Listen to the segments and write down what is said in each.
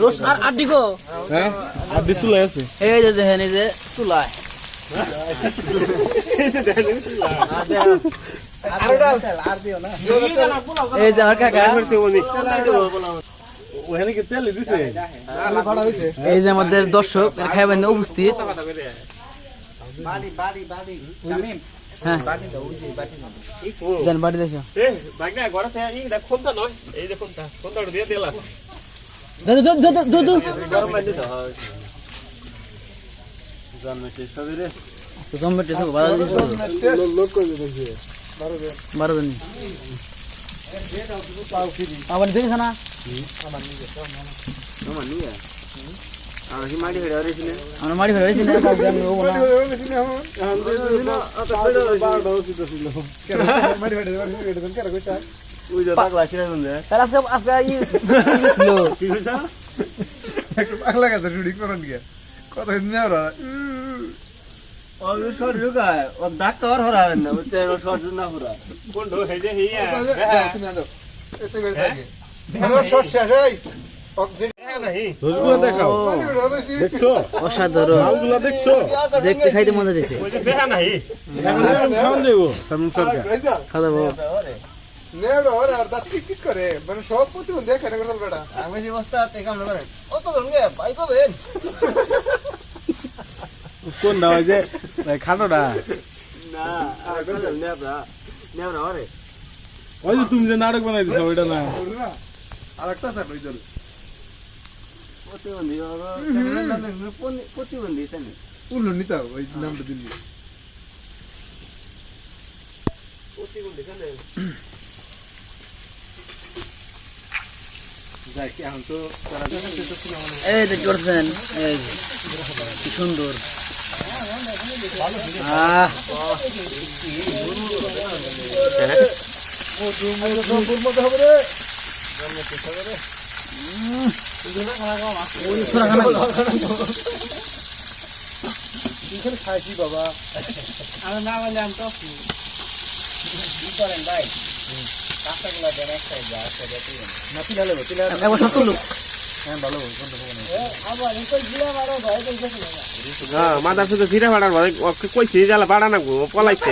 Roast আর আড্ডি গো। হ্যাঁ? আর দিছু লাই আছে। এই যে দেখেন এই যে চুলায় এই যে কাকা। ওখানে কি তেল দিছে এই যে আমাদের দর্শক এরা খাইবেন উপস্থিত। হ্যাঁ। দেন বাড়ি দেখো। দাদু দাদু দাদু দাদু। গরম বান্ধি তো জানলে শেষ হবে রে আজকে জমেটো সব ভালো দিছে লোক করে দেখি বারো দিন আবার দেখেছ না। আমার নিয়ে ফেড়ে আরে ছিল মারি ফেলে হয়েছি না। কাউকে আমি হব না। ওই যে পাগলা গেছে করেন গিয়া ওরা দেখতে খাইতে মজা দিছে খাওয়া দাবো নেড়ো ওর আর দাঁত কিট কিট করে। মানে সব প্রতিবন্ধ দেখে না করতাল বেটা আমি যে বস্তা তে কাম করেন। ও তো ধরুন ভাই কবেন কোন দাও যে খাটোটা? না আর কোন নেবরা নেবরা ওরে। ওই যে তুমি যে নাটক বানাই দিছো ওইটা না? আর একটা স্যার ওই জল প্রতিবন্ধী প্রতিবন্ধী তাই উল্লো নিতে হবে ওই নামটা দিল্লি যাই কি এখন তো এই দেখতে পাচ্ছেন এই যে, কি সুন্দর। আহ। খাইছি বাবা একবার সব আমি শুধু ফিরে ফাড়ার ভাই? ওকে কইছি জ্বালা পাড়া না গো পলাইছে।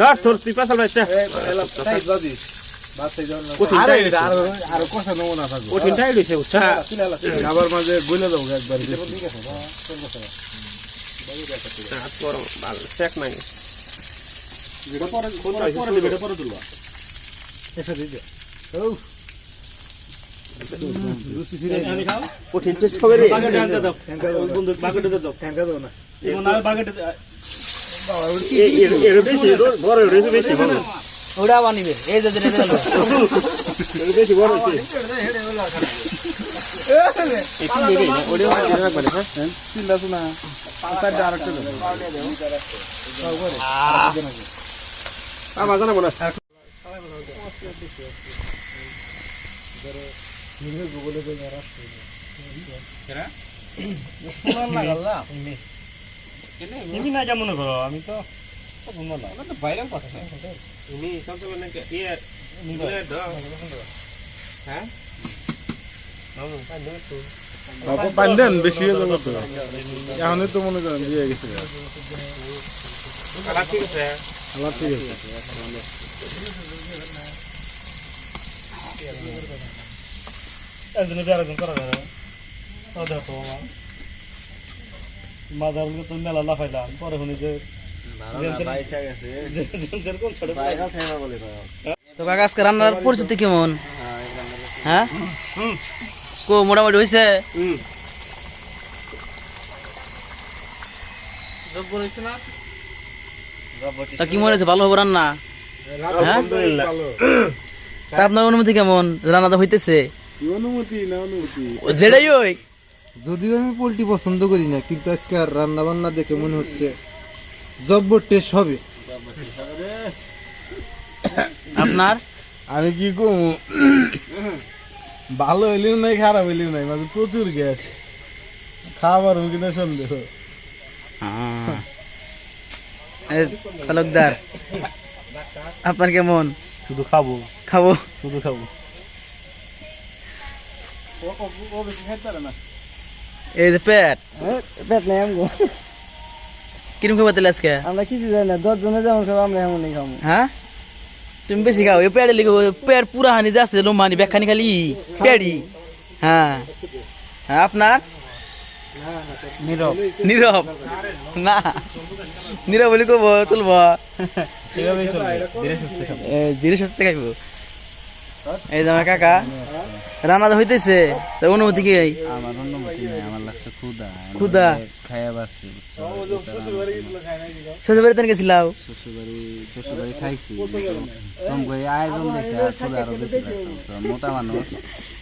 ধর তোর তুই পাশাল বাইছে কঠিন টাইট আর কথা নেব না থাকব কঠিন টাইট হইছে উঠা আবার মাঝে গইলে দেবো একবার হাত গরম ভালো চেক নাই। কঠিন টেস্ট হবে রে। ওটা বানিবে এই যে বেশি বড় হইছে এই তিন দেবে ওরে ওরে একবারে হ্যাঁ চিন্তা শোনা। মনে তুমি না যা মনে করো আমি তো দাও হ্যাঁ। পান্ডেন বেশি হয়ে যাবে তো। এখন তো মনে করেন দিয়ে গেছে। ঠিক আছে। ঠিক আছে। একজনে আরেকজন করা যাবে ও দেখো আমার মাদারুলকে তো মেলা লাফাইলাম পরে শুনি যে জেমসের কোন ছোট তো কাকা আজকে রান্নার পরিচিতি কেমন? হ্যাঁ কো মোটামুটি হয়েছে কি মনে হচ্ছে ভালো হবে রান্না? হ্যাঁ? তা আপনার অনুমতি কেমন? রান্নাটা হইতেছে। অনুমতি না অনুমতি? যেটাই হোক। যদিও আমি পোলট্রি পছন্দ করি না কিন্তু আজকে আর রান্না বান্না দেখে মনে হচ্ছে জব্বর টেস্ট হবে। আপনার? আমি কি কম? ভালো হইলেও নাই খারাপ হইলেও নাই মানে প্রচুর গ্যাস। খাবার কিনা সন্দেহ। আহ। এই তালুকদার আপনার কেমন? শুধু খাব। খাব? শুধু খাব। এই যে পেট পেট নেই আমগো কিরম খাবার তাহলে আজকে আমরা কিছু জানি না দশ জনে যেমন খাব আমরা এমনই খাব হ্যাঁ তুমি বেশি খাও এই পেটে লিখো পেট পুরা হানি যাচ্ছে লম্বানি ব্যাখ্যানি খালি পেড়ি হ্যাঁ হ্যাঁ আপনার নীরব নীরব না নীরব বলি কব তুলব ধীরে সুস্থ খাইব এই যে আমার কাকা রান্না তো হইতেছে তোর অনুমতি কি আমার অনুমতি নেই আমার লাগছে ক্ষুদা ক্ষুধা? খাইয়া বাসছি শ্বশুর বাড়িতে গেছিলাম শ্বশুরবাড়ি শ্বশুরবাড়ি খাইছি কম করে আয়োজন দেখে আর ক্ষুদা আরও বেশি মোটা মানুষ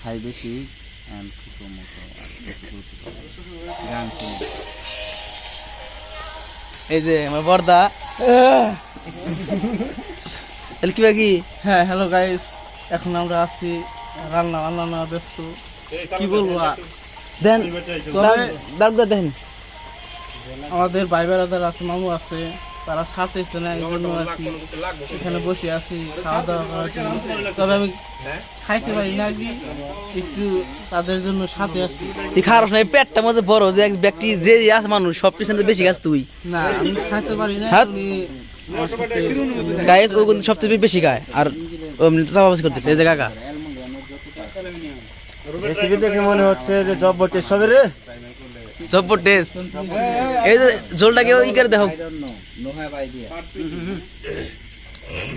খাই বেশি মোটো। গান এই যে আমার বর্দা। তাহলে কি বাকি? হ্যাঁ হ্যালো গাইস এখন আমরা আছি রান্না বান্না ব্যস্ত। কি বলব দেন দাঁড় দেখেন। আমাদের ভাই বেড়াদার আছে মামু আছে তারা ছাড়তেছে না এই জন্য আর কি। এখানে বসে আছি খাওয়া দাওয়া করার জন্য। তবে আমি খাইতে পারি না কি একটু তাদের জন্য সাথে আছি। তুই খারাপ না পেটটা মধ্যে বড় যে এক ব্যক্তি যে আছে মানুষ সব পিছনে বেশি গাছ তুই। না আমি খাইতে পারি না হ্যাঁ। তুমি গায়ে ও কিন্তু সবচেয়ে বেশি গায় আর এমনি তো চাপাবাজি করতেছে এই যে কাকা। রেসিপি দেখে মনে হচ্ছে যে জব বটে সবে রে। জব্বর টেস্ট এই যে ঝোলটাকে ই করে দেখো।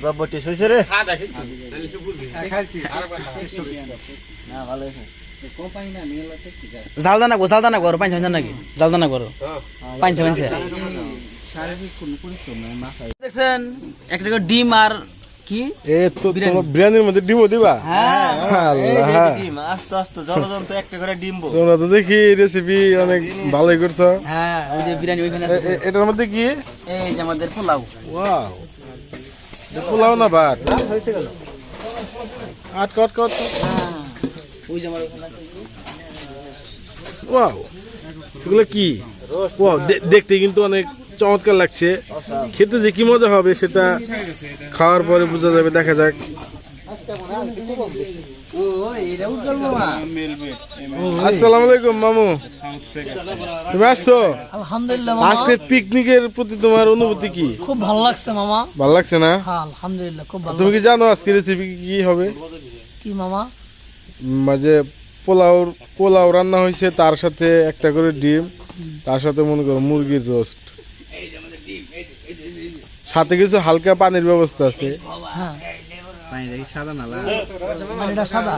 জব বটে হয়েছে রে। জাল দানা গো জাল করো পাঁচ পাঁচ নাকি? জাল দানা করো পাঁচ পাঁচ দেখছেন একটা ডিম আর কি? এ তো তোমার বিরিয়ানির মধ্যে ডিমও দিবা? হ্যাঁ। আল্লাহ। ডিম আস্তে আস্তে জলজন্ত একটা করে ডিমবো। তোমরা তো দেখি রেসিপি অনেক ভালোই করছ। হ্যাঁ ওই যে বিরিয়ানি ওইখানে আছে। এটার মধ্যে কি? এই যে আমাদের পোলাও। ওয়াও। পোলাও না ভাত? হয়েছে গেল। আট কট কট ওই যে আমার ওয়াও। এগুলো কি? ওয়াও দেখতে কিন্তু অনেক চমৎকার লাগছে। খেতে যে কি মজা হবে সেটা খাওয়ার পরে বোঝা যাবে দেখা যাক। আসসালামু আলাইকুম মামু। তুমি আসছো? আলহামদুলিল্লাহ আজকে পিকনিকের প্রতি তোমার অনুভূতি কি? খুব ভালো লাগছে মামা। ভালো লাগছে না? হ্যাঁ আলহামদুলিল্লাহ খুব তুমি কি জানো আজকে রেসিপি কি হবে? কি মামা? মাঝে পোলাও পোলাও রান্না হয়েছে তার সাথে একটা করে ডিম তার সাথে মনে করো মুরগির রোস্ট সাথে কিছু হালকা পানির ব্যবস্থা আছে। হ্যাঁ। সাদা নালা সাদা।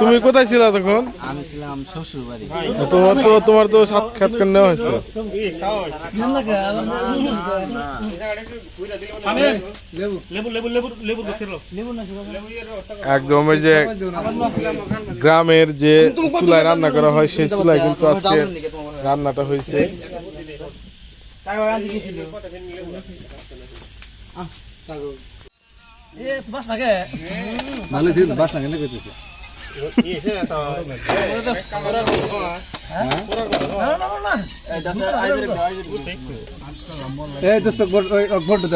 তুমি কোথায় ছিলা তখন? আমি ছিলাম শ্বশুর বাড়ি তোমার তো তোমার তো নেওয়া হয়েছে লেবু লেবু লেবু লেবু গেছিল একদম ওই যে গ্রামের যে চুলায় রান্না করা হয় সেই চুলায় কিন্তু আজকে রান্নাটা হয়েছে। এ বাস লাগে। ভালো দিন বাস না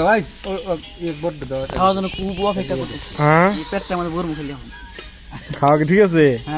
ভাই ওই এক বড় দাও খুব অপেক্ষা করতেছি। হ্যাঁ? এই পেটটা আমাদের গরম খেলে এখন খাওয়া কি ঠিক আছে? হ্যাঁ।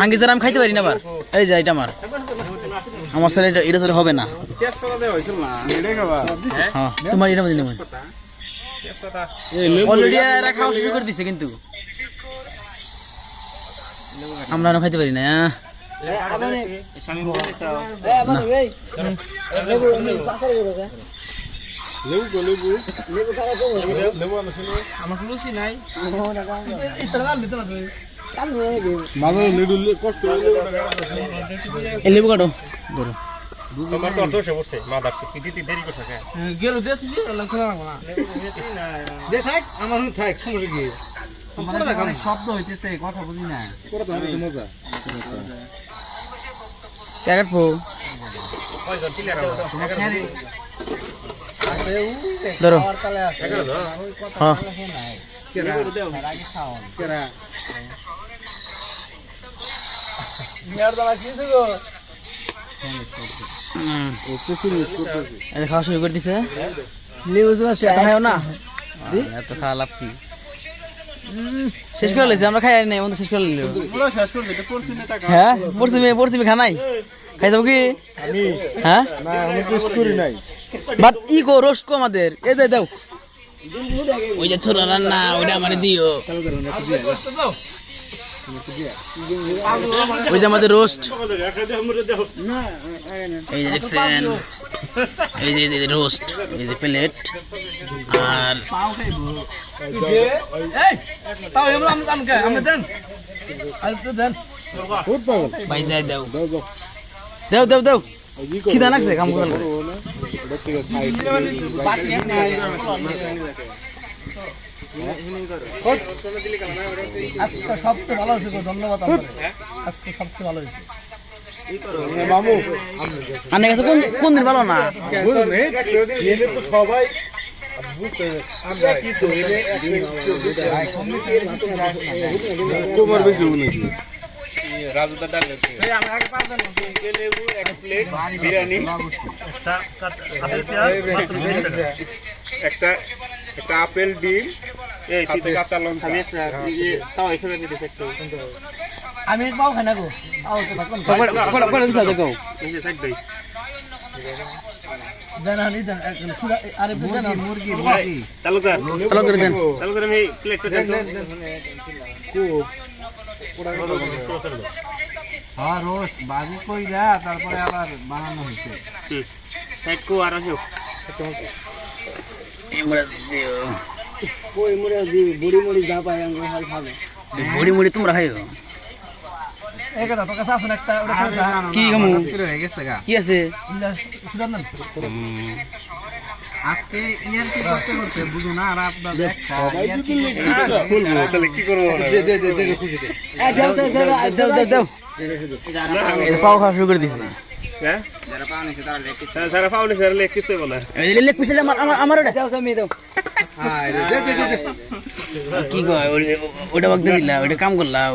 হাঙ্গি স্যার আমি খাইতে পারি না আবার। এই যে এটা আমার। আমার স্যার এটা এটা স্যার হবে না। হ্যাঁ তোমার এটা মধ্যে অলরেডি এরা খাওয়া শুরু করে দিছে কিন্তু। আমরা খাইতে পারি না আহ। আমার লুচি নাই এটা না লিতে না তুই মাঝে লিডু কষ্ট লেবু কাটো ধরো তোমার তো অর্ধ বসে মা দাস কি দিতে দেরি করছে কে গেল দেখছি লক্ষ্য না দে থাক আমার হুন থাক সমস্যা কি শব্দ হইতেছে কথা বুঝি না করে তো মজা কে কাটবো ধরো হ্যাঁ কেরা হুম। এই যে খাওয়া শুরু করে দিছে। খাইও না? আহ, এত খাওয়া লাভ কি? শেষ করে লেছি আমরা খাই নাই বন্ধু শেষ করে নিল হ্যাঁ পড়ছি মেয়ে পড়ছি খানাই খাই যাব কি? হ্যাঁ? না আমি করি নাই। বাট ই গো রোস্ট কো আমাদের। এ দে দাও। ওই যে ছোলা রান্না ওইটা আমার দিও। ওই যে আমাদের রোস্ট। এই যে দেখছেন এই যে রোস্ট এই যে প্লেট। আর ভাই দাও দাও। দাও দাও দাও। ওই ই কাম করে আজকে সবচেয়ে ভালো হয়েছে ধন্যবাদ আজকে সবচেয়ে ভালো হয়েছে। মামু আনে গেছে কোন কোন দিন ভালো না তো সবাই বেশি নাকি একটা একটা আপেল ডিম এই কাঁচা লঙ্কা। তাও এখানে একটু। আমি পাও গো। সাইড দেই। দেন। চলো করে প্লেটটা হ্যাঁ রোস্ট বাজি কইরা তারপরে আবার বানানো হয়েছে। সাইড কো আর আসো বুড়ি মুড়ি তোমরা দা। কি খামু? গেছে গা? কি আছে? আজকে ইয়ার কি করতে করতে বুঝো না আর একটা তাহলে কি করব দে দে দে দে খুশি দে। দাও দাও দাও দাও দাও এই যে পাও খাওয়া শুরু করে দিছে। হ্যাঁ? হ্যাঁ? দে দে দে দে। কি কয় ওটা দিলা ওটা কাম একটু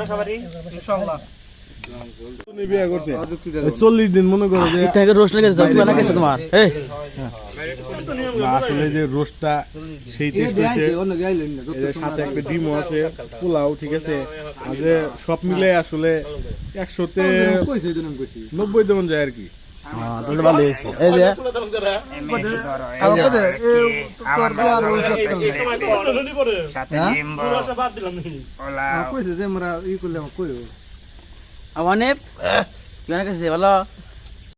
না সবারই? ইনশাআল্লাহ। চল্লিশ দিন মনে করো যে থেকে রোস্ট লেগেছে সব তোমার। আসলে যে রোস্টটা সেই সাথে একটা ডিমও আছে পোলাও ঠিক আছে? যে সব মিলে আসলে একশোতে কইছি নব্বই দেমন যায় আর কি। তাহলে ভালো হয়েছে এই যে আর কইতে এ তোর দে আর ওই সব করলে হ্যাঁ কইছে যে আমরা ই করলে কইও মানে কি বানা গেছে ভালো